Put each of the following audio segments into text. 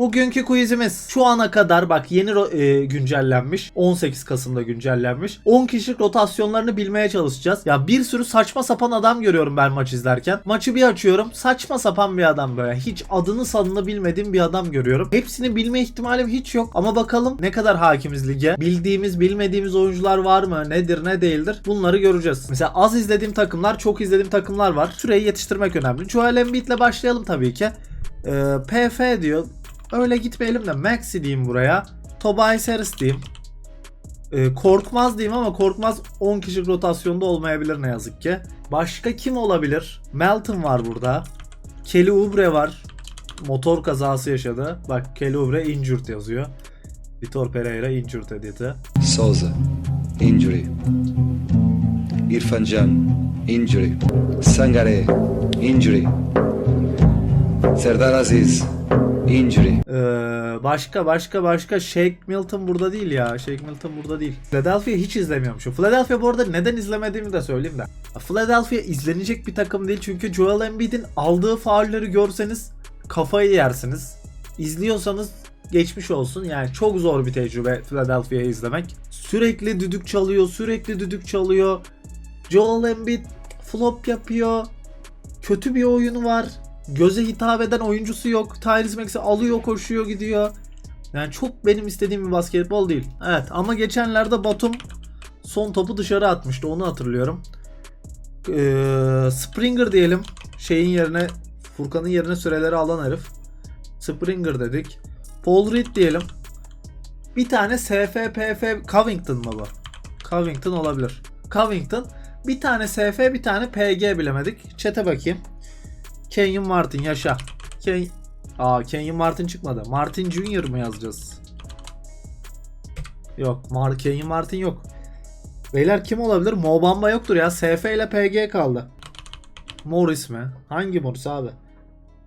Bugünkü quizimiz şu ana kadar bak yeni e, güncellenmiş. 18 Kasım'da güncellenmiş. 10 kişilik rotasyonlarını bilmeye çalışacağız. Ya bir sürü saçma sapan adam görüyorum ben maç izlerken. Maçı bir açıyorum. Saçma sapan bir adam böyle. Hiç adını sanını bilmediğim bir adam görüyorum. Hepsini bilme ihtimalim hiç yok. Ama bakalım ne kadar hakimiz lige. Bildiğimiz bilmediğimiz oyuncular var mı? Nedir ne değildir? Bunları göreceğiz. Mesela az izlediğim takımlar çok izlediğim takımlar var. Süreyi yetiştirmek önemli. Joel Embiid'le başlayalım tabii ki. Ee, PF diyor. Öyle gitmeyelim de Maxi diyeyim buraya. Tobias Harris diyeyim. Ee, korkmaz diyeyim ama korkmaz 10 kişilik rotasyonda olmayabilir ne yazık ki. Başka kim olabilir? Melton var burada. Kelly Oubre var. Motor kazası yaşadı. Bak Kelly Oubre injured yazıyor. Vitor Pereira injured edildi. Souza, injury. Irfan Can, injury. Sangare, injury. Serdar Aziz, injury. Ee, başka başka başka Shake Milton burada değil ya. Shake Milton burada değil. Philadelphia hiç izlemiyormuşum. Philadelphia bu arada neden izlemediğimi de söyleyeyim de. Philadelphia izlenecek bir takım değil çünkü Joel Embiid'in aldığı faulleri görseniz kafayı yersiniz. İzliyorsanız geçmiş olsun. Yani çok zor bir tecrübe Philadelphia'yı izlemek. Sürekli düdük çalıyor, sürekli düdük çalıyor. Joel Embiid flop yapıyor. Kötü bir oyunu var. Göze hitap eden oyuncusu yok. Tyrese Maxey alıyor, koşuyor, gidiyor. Yani çok benim istediğim bir basketbol değil. Evet ama geçenlerde Batum son topu dışarı atmıştı. Onu hatırlıyorum. Ee, Springer diyelim. Şeyin yerine Furkan'ın yerine süreleri alan herif. Springer dedik. Paul Reed diyelim. Bir tane SFPF Covington mı bu? Covington olabilir. Covington. Bir tane SF bir tane PG bilemedik. Çete bakayım. Kenyon Martin yaşa. Ken Aa Kenyon Martin çıkmadı. Martin Junior mı yazacağız? Yok. Mar Kenyon Martin yok. Beyler kim olabilir? Mobamba yoktur ya. SF ile PG kaldı. Morris mi? Hangi Morris abi?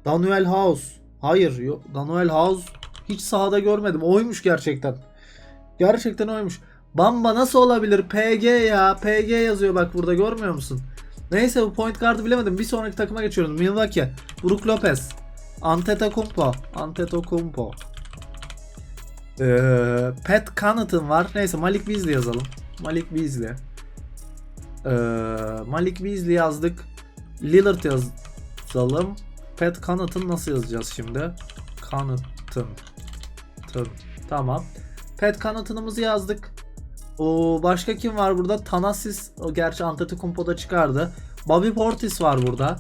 Daniel House. Hayır yok. Daniel House hiç sahada görmedim. Oymuş gerçekten. Gerçekten oymuş. Bamba nasıl olabilir? PG ya. PG yazıyor bak burada görmüyor musun? Neyse bu point guard'ı bilemedim. Bir sonraki takıma geçiyoruz. Milwaukee. Brook Lopez. Antetokounmpo. Antetokounmpo. Ee, Pat Connaughton var. Neyse Malik Beasley yazalım. Malik Beasley. Ee, Malik Beasley yazdık. Lillard yazalım. Pat Connaughton nasıl yazacağız şimdi? Connaughton. Tamam. Pat Connaughton'ımızı yazdık. O başka kim var burada? Thanasis o gerçi Antetokounmpo'da çıkardı. Bobby Portis var burada.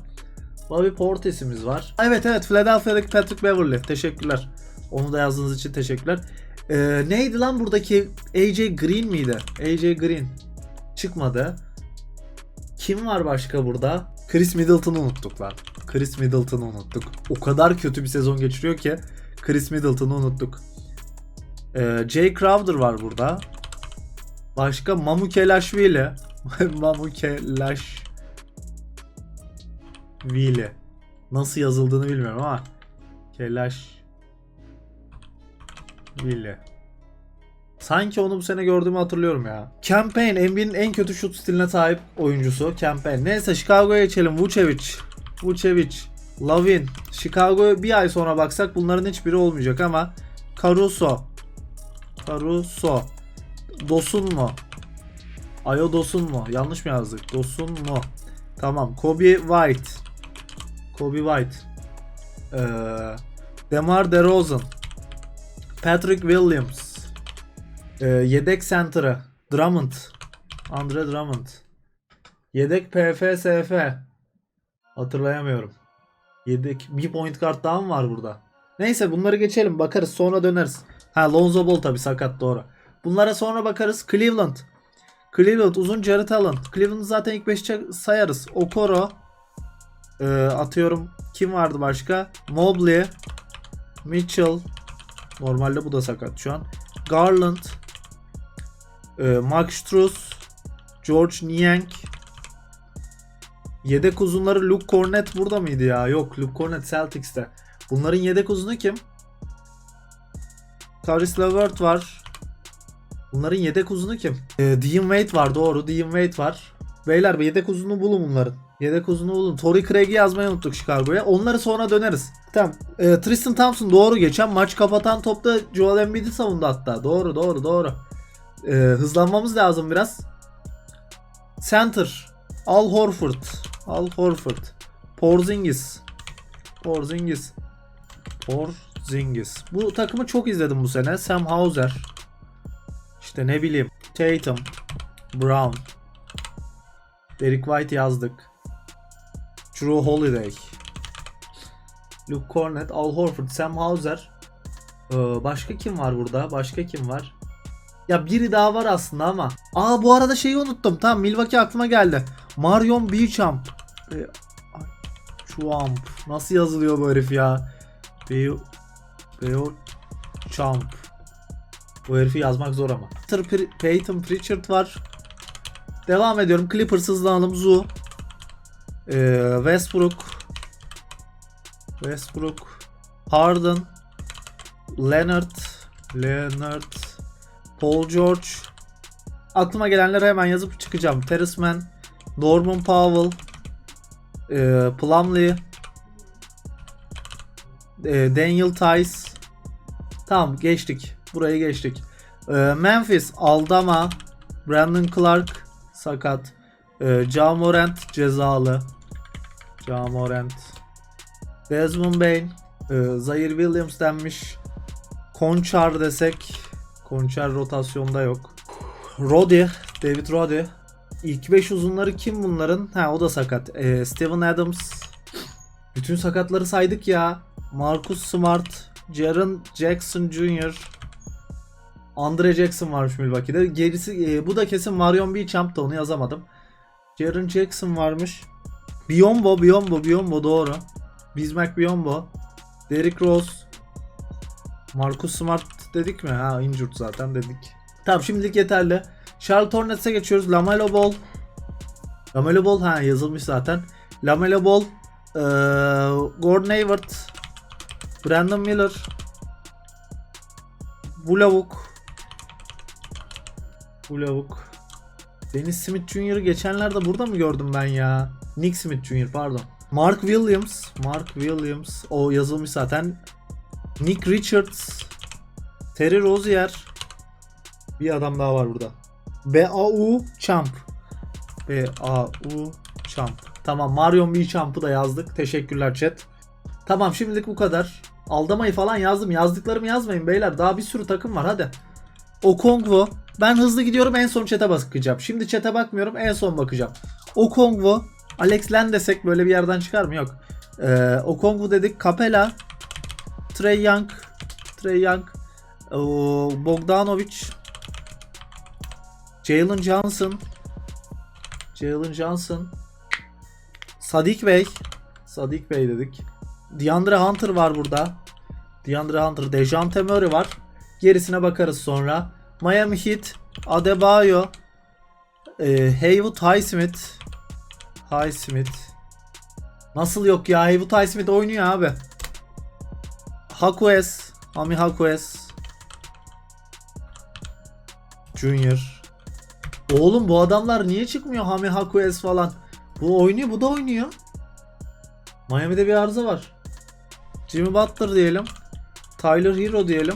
Bobby Portis'imiz var. Evet evet Philadelphia'daki Patrick Beverly. Teşekkürler. Onu da yazdığınız için teşekkürler. Ee, neydi lan buradaki AJ Green miydi? AJ Green. Çıkmadı. Kim var başka burada? Chris Middleton'u unuttuk lan. Chris Middleton'u unuttuk. O kadar kötü bir sezon geçiriyor ki Chris Middleton'u unuttuk. Ee, Jay Crowder var burada. Başka Mamukelashvili. Mamukelashvili. Nasıl yazıldığını bilmiyorum ama Kelash Vili. Sanki onu bu sene gördüğümü hatırlıyorum ya. Campaign NBA'nin en kötü şut stiline sahip oyuncusu. Campaign. Neyse Chicago'ya geçelim. Vucevic. Vucevic. Lavin. Chicago'ya bir ay sonra baksak bunların hiçbiri olmayacak ama Caruso. Caruso. Dosun mu? Ayo Dosun mu? Yanlış mı yazdık? Dosun mu? Tamam. Kobe White. Kobe White. Ee, Demar DeRozan. Patrick Williams. Ee, yedek center'ı. Drummond. Andre Drummond. Yedek PFSF. Hatırlayamıyorum. Yedek bir point guard daha mı var burada? Neyse bunları geçelim bakarız sonra döneriz. Ha Lonzo Ball tabi sakat doğru. Bunlara sonra bakarız. Cleveland. Cleveland uzun Jared Allen. Cleveland'ı zaten ilk 5'e sayarız. Okoro. Ee, atıyorum. Kim vardı başka? Mobley. Mitchell. Normalde bu da sakat şu an. Garland. Ee, Max Struz. George Niang. Yedek uzunları Luke Cornett burada mıydı ya? Yok Luke Cornett Celtics'te. Bunların yedek uzunu kim? Caris LeVert var. Bunların yedek uzunu kim? Ee, Dean Wade var doğru. Dean Wade var. Beyler bir yedek uzunu bulun bunların. Yedek uzunu bulun. Torrey Craig'i yazmayı unuttuk Chicago'ya. Onları sonra döneriz. Tamam. Ee, Tristan Thompson doğru. Geçen maç kapatan topta Joel Embiid'i savundu hatta. Doğru doğru doğru. Ee, hızlanmamız lazım biraz. Center. Al Horford. Al Horford. Porzingis. Porzingis. Porzingis. Bu takımı çok izledim bu sene. Sam Hauser. İşte ne bileyim. Tatum. Brown. Derek White yazdık. Drew Holiday. Luke Cornett, Al Horford, Sam Hauser. Ee, başka kim var burada? Başka kim var? Ya biri daha var aslında ama. Aa bu arada şeyi unuttum. Tamam Milwaukee aklıma geldi. Marion Beauchamp. Ee, ay, Chump. Nasıl yazılıyor bu herif ya? Beo Beauchamp. Bu herifi yazmak zor ama. Peyton Pritchard var. Devam ediyorum. Clippers hızlanalım. Zu. Ee, Westbrook. Westbrook. Harden. Leonard. Leonard. Paul George. Aklıma gelenleri hemen yazıp çıkacağım. Terrence Mann. Norman Powell. ee, Plumlee. ee, Daniel Tice. Tamam geçtik. Burayı geçtik. Ee, Memphis. Aldama. Brandon Clark. Sakat. Ee, Ja Morant cezalı. Ja Morant. Desmond Bain. Ee, Zaire Williams denmiş. Konçar desek. Konçar rotasyonda yok. Roddy. David Roddy. İlk 5 uzunları kim bunların? Ha o da sakat. Ee, Steven Adams. Bütün sakatları saydık ya. Marcus Smart. Jaren Jackson Jr. Andre Jackson varmış Milwaukee'de. Gerisi e, bu da kesin Marion Beauchamp da onu yazamadım. Jaren Jackson varmış. Biombo, Biombo, Biombo doğru. Bismack Biombo. Derrick Rose. Marcus Smart dedik mi? Ha injured zaten dedik. Tamam şimdilik yeterli. Charlotte Hornets'e geçiyoruz. Lamelo Ball. Lamelo Ball ha yazılmış zaten. Lamelo Ball. eee, Gordon Hayward. Brandon Miller. Bu lavuk. Bu lavuk. Dennis Smith Jr.'ı geçenlerde burada mı gördüm ben ya? Nick Smith Jr. pardon. Mark Williams. Mark Williams. O yazılmış zaten. Nick Richards. Terry Rozier. Bir adam daha var burada. B.A.U. Champ. B.A.U. Champ. Tamam Marion B. Champ'ı da yazdık. Teşekkürler chat. Tamam şimdilik bu kadar. Aldamayı falan yazdım. Yazdıklarımı yazmayın beyler. Daha bir sürü takım var hadi. Okongwu. Ben hızlı gidiyorum en son chat'e bakacağım. Şimdi chat'e bakmıyorum en son bakacağım. Okongwu. Alex Len desek böyle bir yerden çıkar mı? Yok. Ee, Okongwu dedik. Capella. Trey Young. Trey Young. Bogdanovic. Jalen Johnson. Jalen Johnson. Sadik Bey. Sadik Bey dedik. DeAndre Hunter var burada. DeAndre Hunter. Dejante Murray var. Gerisine bakarız sonra. Miami Heat. Adebayo. E, Haywood Highsmith. Highsmith. Nasıl yok ya? Haywood Highsmith oynuyor abi. Hakues. Ami Hakues. Junior. Oğlum bu adamlar niye çıkmıyor Hami Hakues falan? Bu oynuyor bu da oynuyor. Miami'de bir arıza var. Jimmy Butler diyelim. Tyler Hero diyelim.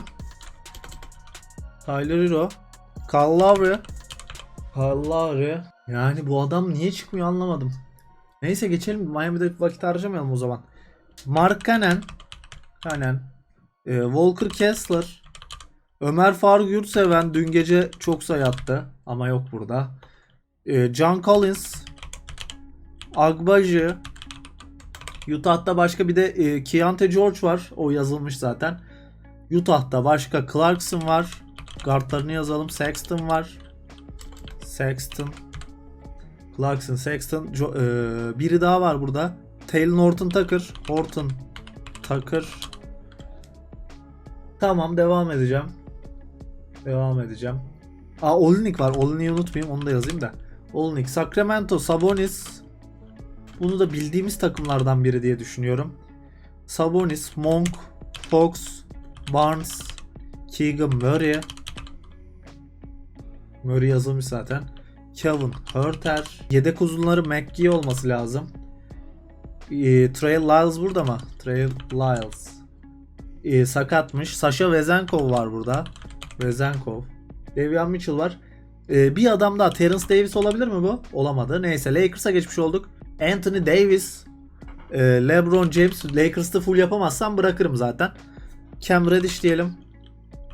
Tyler Hero. Kyle Lowry. Kyle Lowry. Yani bu adam niye çıkmıyor anlamadım. Neyse geçelim. Miami'de vakit harcamayalım o zaman. Mark Cannon. Cannon. Ee, Walker Kessler. Ömer Faruk Yurtseven dün gece çok sayı attı. Ama yok burada. Ee, John Collins. Agbaji. Utah'ta başka bir de e, Keontae George var. O yazılmış zaten. Utah'ta başka Clarkson var. Guardlarını yazalım. Sexton var. Sexton. Clarkson, Sexton. Jo- e, biri daha var burada. Taylor Horton Tucker. Horton Tucker. Tamam devam edeceğim. Devam edeceğim. Aa Olinik var. Olinik'i unutmayayım. Onu da yazayım da. Olinik. Sacramento. Sabonis. Bunu da bildiğimiz takımlardan biri diye düşünüyorum. Sabonis, Monk, Fox, Barnes, Keegan Murray. Murray yazılmış zaten. Kevin Hurter. Yedek uzunları McGee olması lazım. Ee, Trail Lyles burada mı? Trail Lyles. Ee, sakatmış. Sasha Vezenkov var burada. Vezenkov. Davion Mitchell var. Ee, bir adam daha. Terence Davis olabilir mi bu? Olamadı. Neyse Lakers'a geçmiş olduk. Anthony Davis. e, LeBron James. Lakers'ta full yapamazsam bırakırım zaten. Cam Reddish diyelim.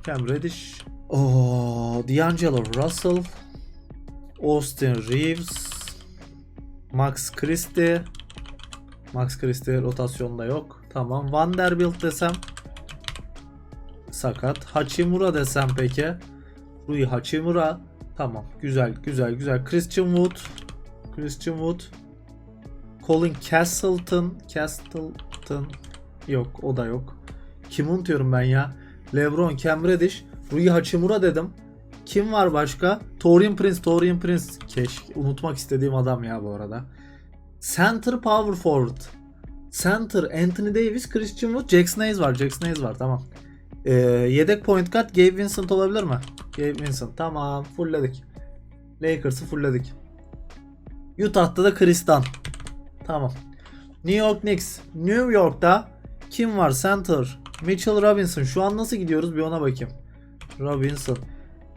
Cam Reddish. Oo, D'Angelo Russell. Austin Reeves. Max Christie. Max Christie rotasyonda yok. Tamam. Vanderbilt desem. Sakat. Hachimura desem peki. Rui Hachimura. Tamam. Güzel güzel güzel. Christian Wood. Christian Wood. Colin Castleton. Castleton. Yok o da yok. Kim unutuyorum ben ya? LeBron, Cam Reddish, Rui Hachimura dedim. Kim var başka? Torian Prince, Torian Prince. Keşke unutmak istediğim adam ya bu arada. Center Power Forward. Center Anthony Davis, Christian Wood, Jackson Hayes var. Jackson Hayes var tamam. Ee, yedek point guard Gabe Vincent olabilir mi? Gabe Vincent tamam fullledik. Lakers'ı fullledik. Utah'ta da Dunn. Tamam. New York Knicks. New York'ta kim var? Center. Mitchell Robinson. Şu an nasıl gidiyoruz? Bir ona bakayım. Robinson.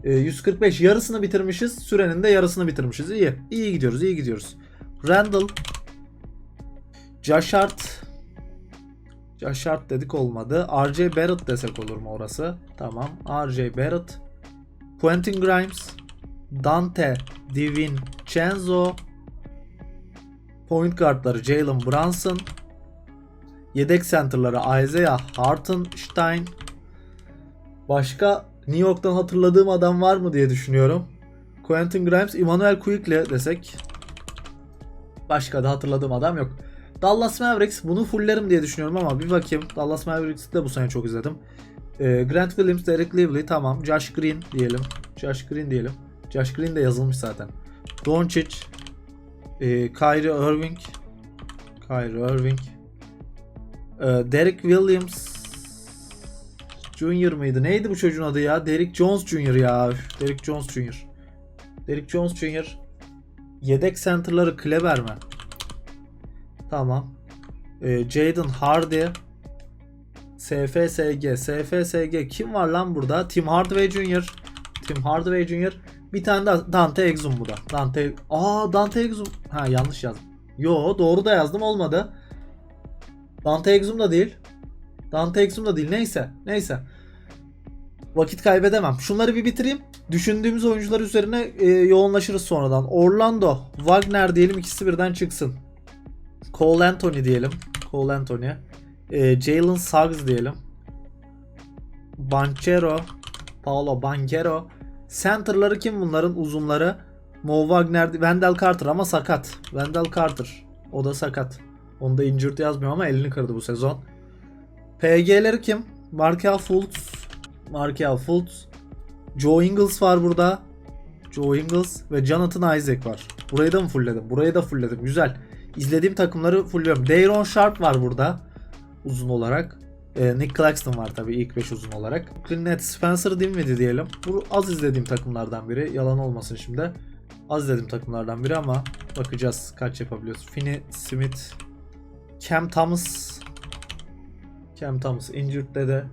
Ee, 145 yarısını bitirmişiz. Sürenin de yarısını bitirmişiz. İyi. İyi gidiyoruz. iyi gidiyoruz. Randall. Josh Hart. Josh Hart dedik olmadı. RJ Barrett desek olur mu orası? Tamam. RJ Barrett. Quentin Grimes. Dante DiVincenzo. Point guardları Jalen Brunson. Yedek center'ları Isaiah Hartenstein. Başka New York'tan hatırladığım adam var mı diye düşünüyorum. Quentin Grimes, Emmanuel Quickly desek. Başka da hatırladığım adam yok. Dallas Mavericks bunu fullerim diye düşünüyorum ama bir bakayım. Dallas Mavericks'i de bu sene çok izledim. Ee, Grant Williams, Derek Lively tamam. Josh Green diyelim. Josh Green diyelim. Josh Green de yazılmış zaten. Doncic, e, Kyrie Irving, Kyrie Irving, e, Derek Williams Junior mıydı? Neydi bu çocuğun adı ya? Derek Jones Junior ya. Üf, Derek Jones Junior. Derek Jones Junior. Yedek center'ları Kleber mi? Tamam. E, Jaden Hardy. SFSG. SFSG. Kim var lan burada? Tim Hardaway Jr. Tim Hardaway Jr. Bir tane de Dante Exum bu da. Dante Aa Dante Exum. Ha yanlış yazdım. Yo doğru da yazdım olmadı. Dante Exum da değil. Dante Exum da değil. Neyse. Neyse. Vakit kaybedemem. Şunları bir bitireyim. Düşündüğümüz oyuncular üzerine e, yoğunlaşırız sonradan. Orlando, Wagner diyelim ikisi birden çıksın. Cole Anthony diyelim. Cole Anthony. E, Jalen Suggs diyelim. Banchero, Paolo Banchero. Center'ları kim bunların uzunları? Mo Wagner, Wendell Carter ama sakat. Wendell Carter. O da sakat. Onda injured yazmıyor ama elini kırdı bu sezon. PG'leri kim? Markel Fultz. Markel Fultz. Joe Ingles var burada. Joe Ingles ve Jonathan Isaac var. Burayı da mı fullledim? Burayı da fullledim. Güzel. İzlediğim takımları fullliyorum. Dayron Sharp var burada. Uzun olarak. Ee, Nick Claxton var tabii ilk 5 uzun olarak. Brooklyn Spencer Dinwiddie diyelim. Bu az izlediğim takımlardan biri. Yalan olmasın şimdi. Az izlediğim takımlardan biri ama bakacağız kaç yapabiliyoruz. Finney Smith. Cam Thomas. Cam Thomas. Injured'de de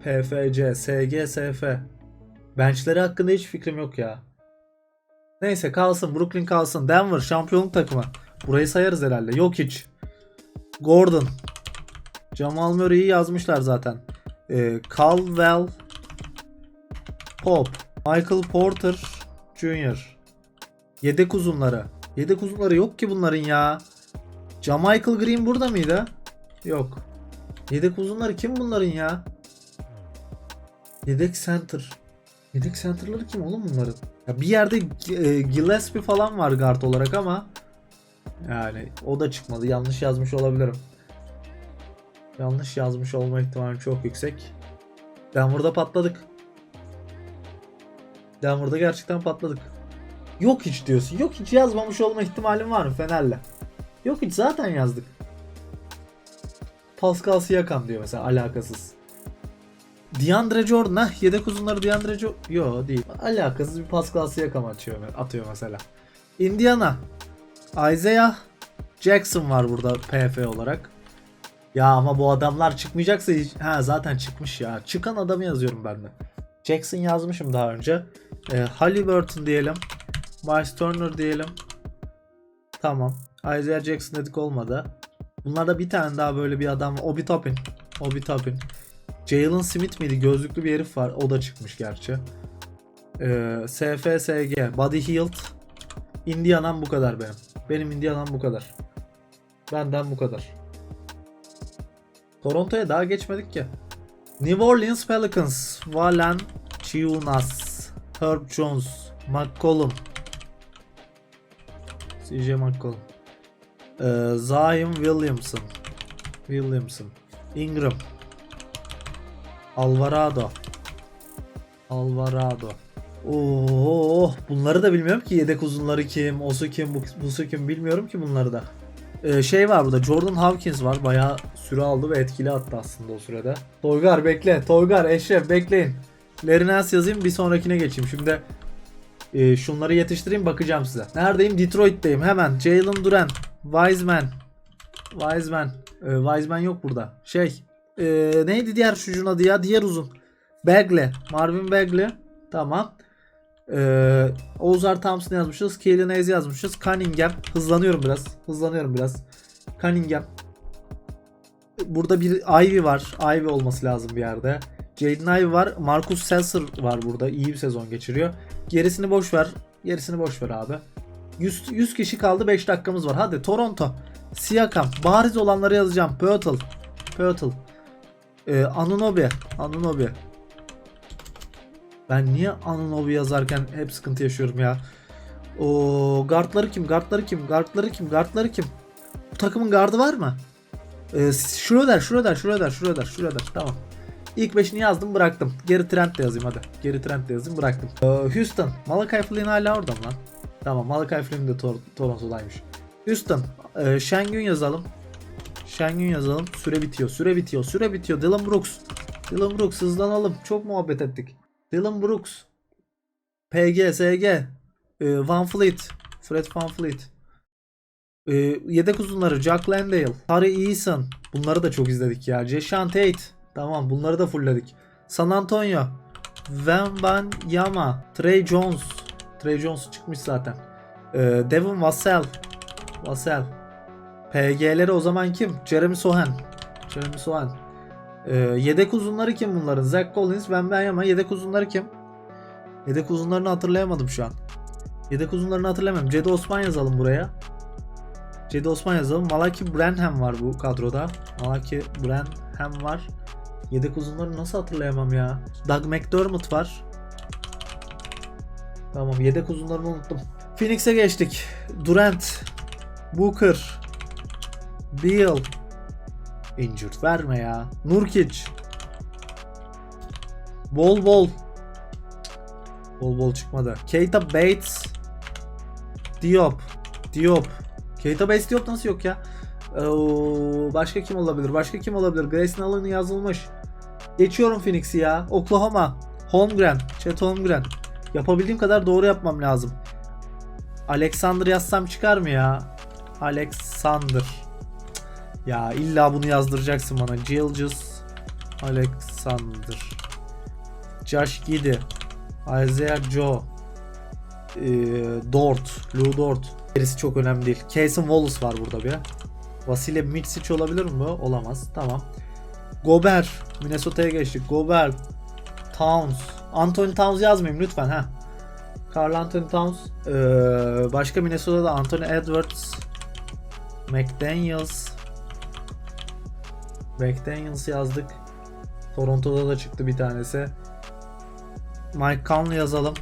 PFC, SG, SF. Benchleri hakkında hiç fikrim yok ya. Neyse kalsın. Brooklyn kalsın. Denver şampiyonluk takımı. Burayı sayarız herhalde. Yok hiç. Gordon. Jamal Murray'i yazmışlar zaten. Ee, Caldwell. Pop. Michael Porter Jr. Yedek uzunları. Yedek uzunları yok ki bunların ya. Jamichael Green burada mıydı? Yok. Yedek uzunları kim bunların ya? Yedek center. Yedek center'ları kim oğlum bunların? Ya bir yerde e, Gillespie falan var guard olarak ama yani o da çıkmadı. Yanlış yazmış olabilirim. Yanlış yazmış olma ihtimali çok yüksek. Denver'da patladık. Denver'da gerçekten patladık. Yok hiç diyorsun. Yok hiç yazmamış olma ihtimalim var mı Fener'le? Yok hiç zaten yazdık. Pascal Siakam diyor mesela alakasız. DeAndre Jordan heh, yedek uzunları DeAndre Jordan. Yo değil. Alakasız bir Pascal Siakam atıyor, atıyor mesela. Indiana. Isaiah Jackson var burada PF olarak. Ya ama bu adamlar çıkmayacaksa hiç... Ha zaten çıkmış ya. Çıkan adamı yazıyorum ben de. Jackson yazmışım daha önce. Ee, Halliburton diyelim. Miles Turner diyelim. Tamam. Isaiah Jackson dedik olmadı. Bunlarda bir tane daha böyle bir adam var. Obi Toppin. Obi Toppin. Jalen Smith miydi? Gözlüklü bir herif var. O da çıkmış gerçi. Ee, SFSG. Buddy Hield. Indiana'm bu kadar benim. Benim Indiana'm bu kadar. Benden bu kadar. Toronto'ya daha geçmedik ki. New Orleans Pelicans. Valanciunas. Herb Jones. McCollum. CJ McCollum. Ee, Zion Williamson. Williamson. Ingram. Alvarado. Alvarado. Oo, bunları da bilmiyorum ki yedek uzunları kim, osu kim, bu, busu kim bilmiyorum ki bunları da. Ee, şey var burada Jordan Hawkins var bayağı süre aldı ve etkili attı aslında o sürede. Toygar bekle, Toygar, Eşref bekleyin. Nance yazayım bir sonrakine geçeyim. Şimdi e, şunları yetiştireyim bakacağım size. Neredeyim? Detroit'teyim hemen. Jalen Duran, Wiseman, Wiseman, Ee, Wiseman yok burada. Şey, e, neydi diğer çocuğun adı ya? Diğer uzun. Bagley, Marvin Bagley. Tamam. Ee, Ozar Thompson yazmışız. Keelan Hayes yazmışız. Cunningham. Hızlanıyorum biraz. Hızlanıyorum biraz. Cunningham. Burada bir Ivy var. Ivy olması lazım bir yerde. Jaden Ivey var. Marcus Sasser var burada. İyi bir sezon geçiriyor. Gerisini boş ver. Gerisini boş ver abi. 100, 100 kişi kaldı. 5 dakikamız var. Hadi Toronto. Siakam. Bariz olanları yazacağım. Pirtle. Pirtle. Ee, Anunobi. Anunobi. Ben niye Anunobi yazarken hep sıkıntı yaşıyorum ya. O guardları kim? Guardları kim? Guardları kim? Guardları kim? Bu takımın gardı var mı? Ee, Schroeder, Schroeder, Schroeder, Schroeder, Schroeder. Tamam. İlk beşini yazdım bıraktım. Geri Trent de yazayım hadi. Geri Trent de yazayım bıraktım. Ee, Houston. Malachi Flynn hala orada mı lan? Tamam Malachi Flynn de Tor Toronto'daymış. Houston. E, Şengün yazalım. Şengün yazalım. Süre bitiyor. Süre bitiyor. Süre bitiyor. Dylan Brooks. Dylan Brooks hızlanalım. Çok muhabbet ettik. Dylan Brooks. PG, SG. E, Van Fleet. Fred Van Fleet. E, yedek uzunları Jack Landale. Harry Eason. Bunları da çok izledik ya. Jeshan Tate. Tamam bunları da fullledik. San Antonio. Van Yama. Trey Jones. Trey Jones çıkmış zaten. E, Devin Vassell. Vassell. PG'leri o zaman kim? Jeremy Sohan. Jeremy Sohan. Ee, yedek uzunları kim bunların? Zach Collins, Wembanyama. Yedek uzunları kim? Yedek uzunlarını hatırlayamadım şu an. Yedek uzunlarını hatırlamıyorum. Cedi Osman yazalım buraya. Cedi Osman yazalım. Malaki Branham var bu kadroda. Malaki Branham var. Yedek uzunları nasıl hatırlayamam ya? Doug McDermott var. Tamam yedek uzunlarını unuttum. Phoenix'e geçtik. Durant. Booker. Beal. Injured verme ya. Nurkic. Bol bol. Bol bol çıkmadı. Keita Bates. Diop. Diop. Keita Bates Diop nasıl yok ya? Oo, başka kim olabilir? Başka kim olabilir? Grayson Allen yazılmış. Geçiyorum Phoenix'i ya. Oklahoma. Holmgren. Chet Holmgren. Yapabildiğim kadar doğru yapmam lazım. Alexander yazsam çıkar mı ya? Alexander. Ya illa bunu yazdıracaksın bana. Gilgis Alexander. Josh Giddy. Isaiah Joe. Ee, Dort. Lou Dort. Gerisi çok önemli değil. Cason Wallace var burada bir. Vasile Mitsic olabilir mi? Olamaz. Tamam. Gobert. Minnesota'ya geçtik. Gobert. Towns. Anthony Towns yazmayayım lütfen ha. Carl Anthony Towns. Ee, başka Minnesota'da Anthony Edwards. McDaniels. McDaniels yazdık. Toronto'da da çıktı bir tanesi. Mike Conley yazalım.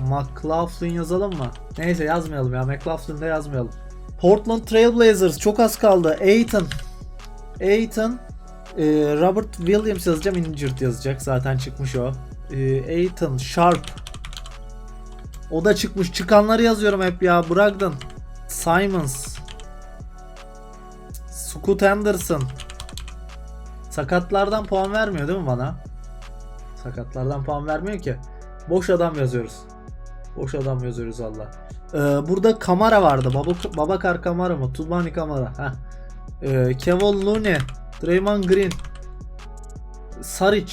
McLaughlin yazalım mı? Neyse yazmayalım ya. McLaughlin de yazmayalım. Portland Trail Blazers çok az kaldı. Aiton. Aiton. Robert Williams yazacağım. Injured yazacak. Zaten çıkmış o. Ee, Aiton. Sharp. O da çıkmış. Çıkanları yazıyorum hep ya. Brogdon. Simons. Scoot Anderson. Sakatlardan puan vermiyor değil mi bana? Sakatlardan puan vermiyor ki. Boş adam yazıyoruz. Boş adam yazıyoruz valla. Ee, burada Kamara vardı. Baba, Babakar Kamara mı? Tubani Kamara. Heh. Ee, Kevin Looney. Draymond Green. Saric.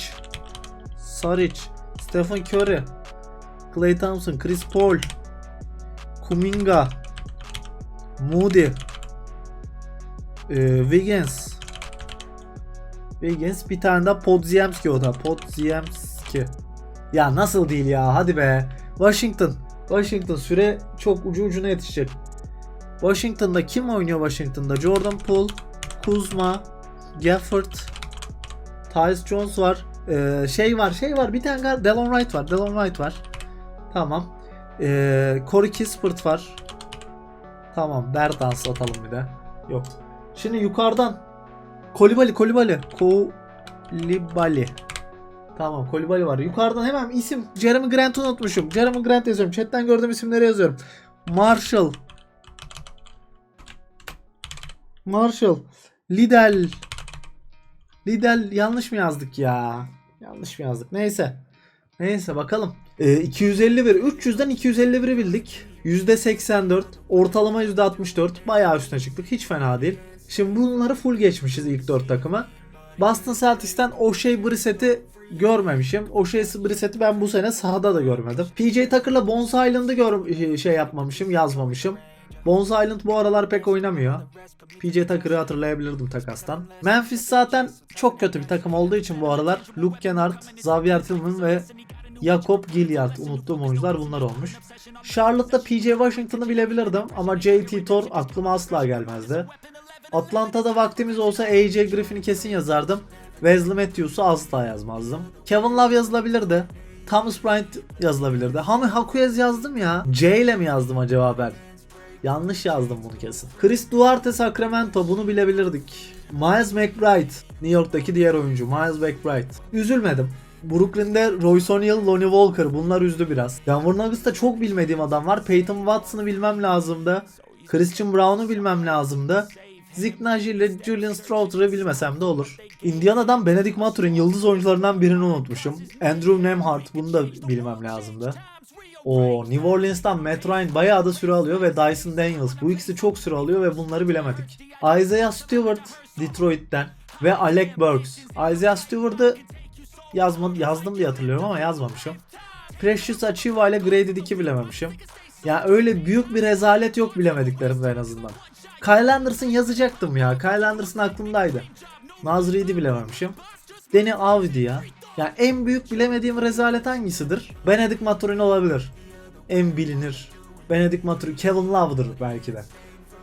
Saric. Stephen Curry. Klay Thompson. Chris Paul. Kuminga. Moody. Ee, Wiggins. Wiggins bir tane daha Podziemski o da. Podziemski. Ya nasıl değil ya hadi be. Washington. Washington süre çok ucu ucuna yetişecek. Washington'da kim oynuyor Washington'da? Jordan Poole, Kuzma, Gafford, Tyus Jones var. Ee, şey var, şey var. Bir tane gal- Delon Wright var. Delon Wright var. Tamam. Ee, Corey Kispert var. Tamam. Bertans atalım bir de. Yok. Şimdi yukarıdan Kolibali, Kolibali. Kolibali. Tamam Kolibali var. Yukarıdan hemen isim. Jeremy Grant'ı unutmuşum. Jeremy Grant yazıyorum. Chatten gördüğüm isimleri yazıyorum. Marshall. Marshall. Lidl. Lidl yanlış mı yazdık ya? Yanlış mı yazdık? Neyse. Neyse bakalım. Ee, 251. 300'den 251'i bildik. %84. Ortalama %64. Bayağı üstüne çıktık. Hiç fena değil. Şimdi bunları full geçmişiz ilk 4 takıma. Boston Celtics'ten O'Shea Brissett'i görmemişim. O'Shea Brissett'i ben bu sene sahada da görmedim. PJ Tucker'la Bones Island'ı gör şey yapmamışım, yazmamışım. Bones Island bu aralar pek oynamıyor. PJ Tucker'ı hatırlayabilirdim takastan. Memphis zaten çok kötü bir takım olduğu için bu aralar Luke Kennard, Xavier Tillman ve Jakob Gilyard unuttuğum oyuncular bunlar olmuş. Charlotte'da PJ Washington'ı bilebilirdim ama JT Thor aklıma asla gelmezdi. Atlanta'da vaktimiz olsa AJ Griffin'i kesin yazardım. Wesley Matthews'u asla yazmazdım. Kevin Love yazılabilirdi. Thomas Bryant yazılabilirdi. Hami Hakuyez yazdım ya. C ile mi yazdım acaba ben? Yanlış yazdım bunu kesin. Chris Duarte Sacramento bunu bilebilirdik. Miles McBride New York'taki diğer oyuncu Miles McBride. Üzülmedim. Brooklyn'de Royce O'Neal, Lonnie Walker bunlar üzdü biraz. Denver Nuggets'ta çok bilmediğim adam var. Peyton Watson'ı bilmem lazımdı. Christian Brown'u bilmem lazımdı. Zeke Naji ile Julian Strouder'ı bilmesem de olur. Indiana'dan Benedict Matur'un yıldız oyuncularından birini unutmuşum. Andrew Nemhart bunu da bilmem lazımdı. O New Orleans'tan Matt Ryan bayağı da süre alıyor ve Dyson Daniels. Bu ikisi çok süre alıyor ve bunları bilemedik. Isaiah Stewart Detroit'ten ve Alec Burks. Isaiah Stewart'ı yazmadım, yazdım diye hatırlıyorum ama yazmamışım. Precious Achiuwa ile Graded 2 bilememişim. Ya öyle büyük bir rezalet yok bilemediklerimde en azından. Kyle Anderson yazacaktım ya. Kyle Anderson aklımdaydı. Nazri'yi bilememişim. Danny Avdi ya. Ya en büyük bilemediğim rezalet hangisidir? Benedict Maturin olabilir. En bilinir. Benedict Maturin. Kevin Love'dır belki de.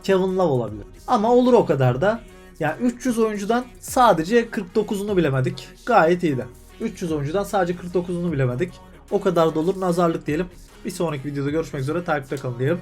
Kevin Love olabilir. Ama olur o kadar da. Yani 300 oyuncudan sadece 49'unu bilemedik. Gayet iyiydi. 300 oyuncudan sadece 49'unu bilemedik. O kadar da olur nazarlık diyelim. Bir sonraki videoda görüşmek üzere takipte kalın diyelim.